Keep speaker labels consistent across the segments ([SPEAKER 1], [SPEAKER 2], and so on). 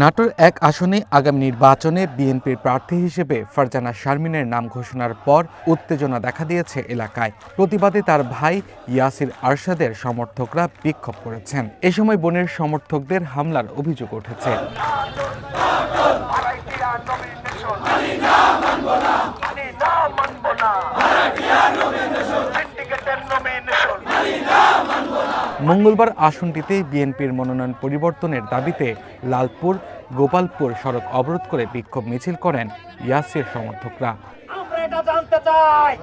[SPEAKER 1] নাটোর এক আসনে আগামী নির্বাচনে বিএনপির প্রার্থী হিসেবে ফারজানা শারমিনের নাম ঘোষণার পর উত্তেজনা দেখা দিয়েছে এলাকায়। প্রতিবাদে তার ভাই ইয়াসির আরশাদের সমর্থকরা বিক্ষোভ করেছেন। এ সময় বোনের সমর্থকদের হামলার অভিযোগ উঠেছে। মঙ্গলবার আসনটিতে বিএনপির মনোনয়ন পরিবর্তনের দাবিতে লালপুর গোপালপুর সড়ক অবরোধ করে বিক্ষোভ মিছিল করেন ইয়াসির সমর্থকরা।
[SPEAKER 2] আমরা এটা জানতে চাই।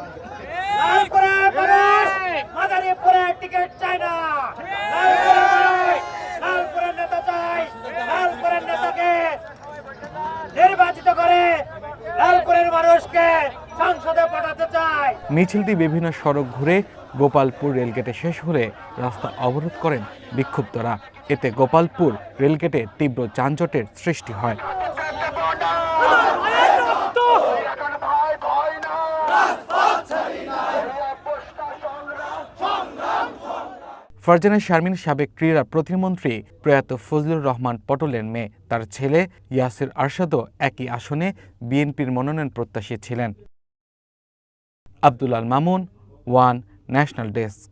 [SPEAKER 1] মিছিলটি বিভিন্ন সড়ক ঘুরে গোপালপুর রেলগেটে শেষ হলে রাস্তা অবরোধ করেন বিক্ষুব্ধরা। এতে গোপালপুর রেলগেটে তীব্র যানজটের সৃষ্টি হয়। ফারজানা শারমিন সাবেক ক্রীড়া প্রতিমন্ত্রী প্রয়াত ফজলুর রহমান পটলের মেয়ে, তার ছেলে ইয়াসির আরশাদও একই আসনে বিএনপির মনোনয়ন প্রত্যাশী ছিলেন। Abdul Al Mamun one national desk